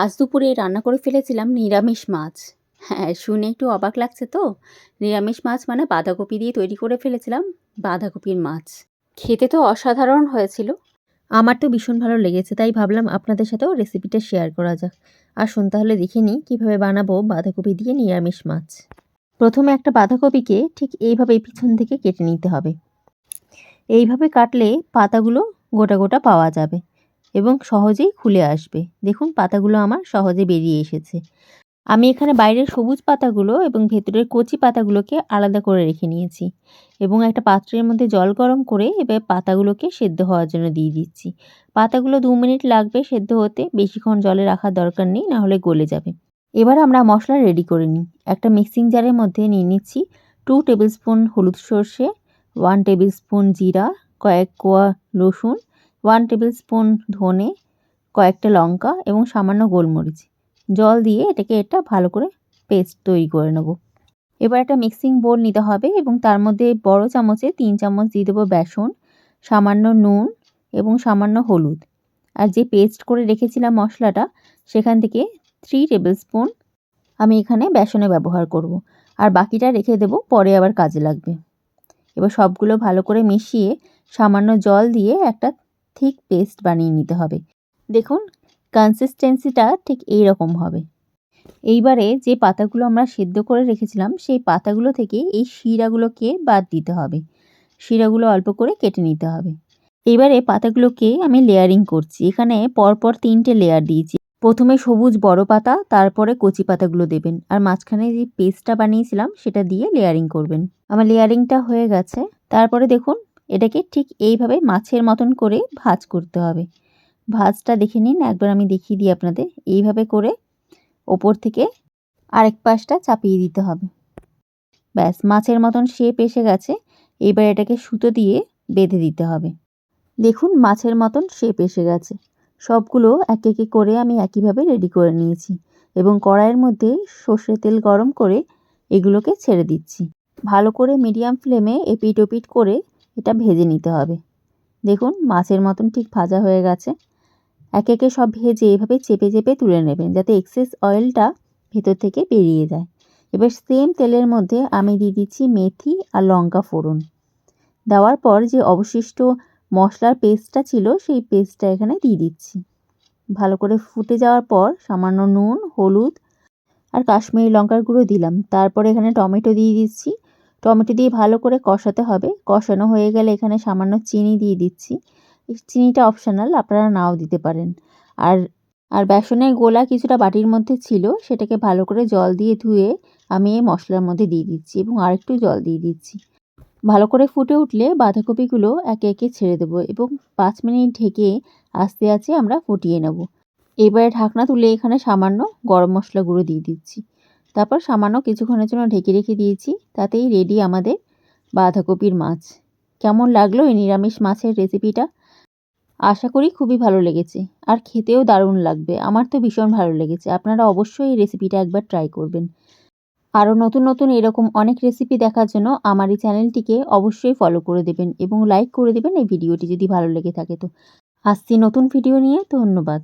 আজ দুপুরে রান্না করে ফেলেছিলাম নিরামিষ মাছ। হ্যাঁ শুনে একটু অবাক লাগছে তো। নিরামিষ মাছ মানে বাঁধাকপি দিয়ে তৈরি করে ফেলেছিলাম বাঁধাকপির মাছ। খেতে তো অসাধারণ হয়েছিল। আমার তো ভীষণ ভালো লেগেছে, তাই ভাবলাম আপনাদের সাথেও রেসিপিটা শেয়ার করা যাক। আসুন তাহলে দেখে নিই কীভাবে বানাবো বাঁধাকপি দিয়ে নিরামিষ মাছ। প্রথমে একটা বাঁধাকপিকে ঠিক এইভাবে পিছন থেকে কেটে নিতে হবে। এইভাবে কাটলে পাতাগুলো গোটা গোটা পাওয়া যাবে। এবং সহজেই খুলে আসবে। দেখুন, পাতাগুলো আমার সহজে বেরিয়ে এসেছে। আমি এখানে বাইরের সবুজ পাতাগুলো এবং ভেতরের কচি পাতাগুলোকে আলাদা করে রেখে নিয়েছি এবং একটা পাত্রের মধ্যে জল গরম করে এবার পাতাগুলোকে সেদ্ধ হওয়ার জন্য দিয়ে দিচ্ছি। পাতাগুলো দু মিনিট লাগবে সেদ্ধ হতে, বেশিক্ষণ জলে রাখার দরকার নেই নাহলে গলে যাবে। এবার আমরা মশলা রেডি করে নিই। একটা মিক্সিং জারের মধ্যে নিয়ে নিচ্ছি টু টেবিল স্পুন হলুদ সর্ষে, ওয়ান টেবিল স্পুন জিরা, কয়েক কোয়া রসুন ওয়ান টেবিল স্পুন ধনে, কয়েকটা লঙ্কা এবং সামান্য গোলমরিচ। জল দিয়ে এটাকে এটা ভালো করে পেস্ট তৈরি করে নেব। এবার একটা মিক্সিং বোল নিতে হবে এবং তার মধ্যে বড় চামচে তিন চামচ দিয়ে দেবো বেসন, সামান্য নুন এবং সামান্য হলুদ। আর যে পেস্ট করে রেখেছিলাম মশলাটা, সেখান থেকে থ্রি টেবিল স্পুন আমি এখানে বেসনে ব্যবহার করব। আর বাকিটা রেখে দেব, পরে আবার কাজে লাগবে। এবার সবগুলো ভালো করে মিশিয়ে সামান্য জল দিয়ে একটা থিক পেস্ট বানিয়ে নিতে হবে। দেখুন কনসিস্টেন্সিটা ঠিক এই রকম হবে। এইবারে যে পাতাগুলো আমরা সেদ্ধ করে রেখেছিলাম, সেই পাতাগুলো থেকে এই শিরাগুলোকে বাদ দিতে হবে। শিরাগুলো অল্প করে কেটে নিতে হবে। এবারে পাতাগুলোকে আমি লেয়ারিং করছি। এখানে পরপর তিনটে লেয়ার দিয়েছি। প্রথমে সবুজ বড় পাতা, তারপরে কচি পাতাগুলো দেবেন। আর মাঝখানে যে পেস্টটা বানিয়েছিলাম, সেটা দিয়ে লেয়ারিং করবেন। আমার লেয়ারিংটা হয়ে গেছে। তারপরে দেখুন এটাকে ঠিক এইভাবে মাছের মতন করে ভাজ করতে হবে। ভাজটা দেখে নিন, একবার আমি দেখিয়ে দিই আপনাদের। এইভাবে করে ওপর থেকে আরেক পাশটা চাপিয়ে দিতে হবে। ব্যাস, মাছের মতন শেপ এসে গেছে। এইবার এটাকে সুতো দিয়ে বেঁধে দিতে হবে। দেখুন, মাছের মতন শেপ এসে গেছে। সবগুলো এক একে করে আমি একইভাবে রেডি করে নিয়েছি এবং কড়াইয়ের মধ্যে সর্ষে তেল গরম করে এগুলোকে ছেড়ে দিচ্ছি। ভালো করে মিডিয়াম ফ্লেমে এপিট ওপিট করে এটা ভেজে নিতে হবে। দেখুন, মাছের মতন ঠিক ভাজা হয়ে গেছে। এক একে সব ভেজে এভাবে চেপে চেপে তুলে নেবেন যাতে এক্সেস অয়েলটা ভেতর থেকে বেরিয়ে যায়। এবার সেম তেলের মধ্যে আমি দিয়ে দিচ্ছি মেথি আর লঙ্কা ফোড়ন। দেওয়ার পর যে অবশিষ্ট মশলার পেস্টটা ছিল, সেই পেস্টটা এখানে দিয়ে দিচ্ছি। ভালো করে ফুটে যাওয়ার পর সামান্য নুন, হলুদ আর কাশ্মীরি লঙ্কার গুঁড়ো দিলাম। তারপর এখানে টমেটো দিয়ে দিচ্ছি। টমেটো দিয়ে ভালো করে কষাতে হবে। কষানো হয়ে গেলে এখানে সামান্য চিনি দিয়ে দিচ্ছি। চিনিটা অপশনাল আপনারা নাও দিতে পারেন। আর আর বেসনের গোলা কিছুটা বাটির মধ্যে ছিল, সেটাকে ভালো করে জল দিয়ে ধুয়ে আমি এই মশলার মধ্যে দিয়ে দিচ্ছি এবং আরেকটু জল দিয়ে দিচ্ছি। ভালো করে ফুটে উঠলে বাঁধাকপিগুলো একে একে ছেড়ে দেবো এবং পাঁচ মিনিট ঢেকে আস্তে আস্তে আমরা ফুটিয়ে নেব। এবারে ঢাকনা তুলে এখানে সামান্য গরম মশলা গুঁড়ো দিয়ে দিচ্ছি। তারপর সামান্য কিছুক্ষণের জন্য ঢেকে রেখে দিয়েছি, তাতেই রেডি আমাদের বাঁধাকপির মাছ। কেমন লাগল এই নিরামিষ মাছের রেসিপিটা আশা করি খুবই ভালো লেগেছে, আর খেতেও দারুণ লাগবে, আমার তো ভীষণ ভালো লেগেছে, আপনারা অবশ্যই এই রেসিপিটা একবার ট্রাই করবেন। আরও নতুন নতুন এরকম অনেক রেসিপি দেখার জন্য আমার এই চ্যানেলটিকে অবশ্যই ফলো করে দেবেন এবং লাইক করে দেবেন এই ভিডিওটি যদি ভালো লেগে থাকে তো। আসছি নতুন ভিডিও নিয়ে, ধন্যবাদ।